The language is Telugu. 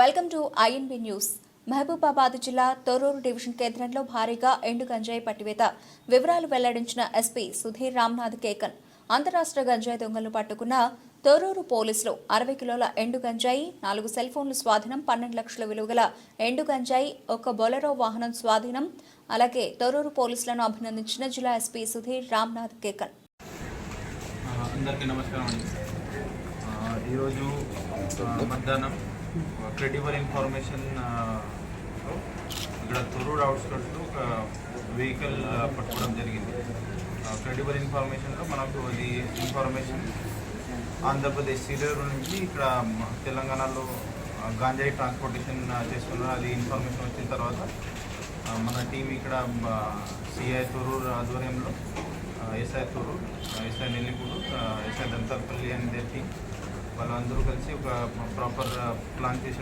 Welcome to INB news. Mahabubabad జిల్లా తొర్రూరు డివిజన్ కేంద్రంలో భారీగా ఎండు గంజాయి పట్టివేత వివరాలు వెల్లడించిన ఎస్పీ సుధీర్ రామ్నాథ్ కేకన్. అంతరాష్ట్ర గంజాయి దొంగలను పట్టుకున్న తొర్రూరు పోలీసులు అరవై కిలోల ఎండు గంజాయి నాలుగు సెల్ ఫోన్లు స్వాధీనం పన్నెండు లక్షల విలువగల ఎండు గంజాయి ఒక బొలెరో వాహనం స్వాధీనం. అలాగే తొర్రూరు పోలీసులను అభినందించిన జిల్లా ఎస్పీ సుధీర్ రామ్నాథ్ కేకన్. అందరికీ నమస్కారం అండి. ఈరోజు మధ్యాహ్నం క్రెడిబుల్ ఇన్ఫర్మేషన్ uh, ఇక్కడ తొర్రూరు అవుట్స్కట్స్లో ఒక వెహికల్ uh, పట్టుకోవడం జరిగింది. క్రెడిబుల్ ఇన్ఫర్మేషన్లో మనకు అది ఇన్ఫర్మేషన్ ఆంధ్రప్రదేశ్ సీలేరు నుంచి ఇక్కడ తెలంగాణలో గాంజాయి ట్రాన్స్పోర్టేషన్ uh, చేస్తున్నారు. అది ఇన్ఫర్మేషన్ వచ్చిన తర్వాత మన టీం ఇక్కడ సిఐ తొర్రూరు ఆధ్వర్యంలో SI Torrur SI Nellipudu SI Dantarpalli అనే టీం వాళ్ళందరూ కలిసి ఒక ప్రాపర్ ప్లాన్ చేసి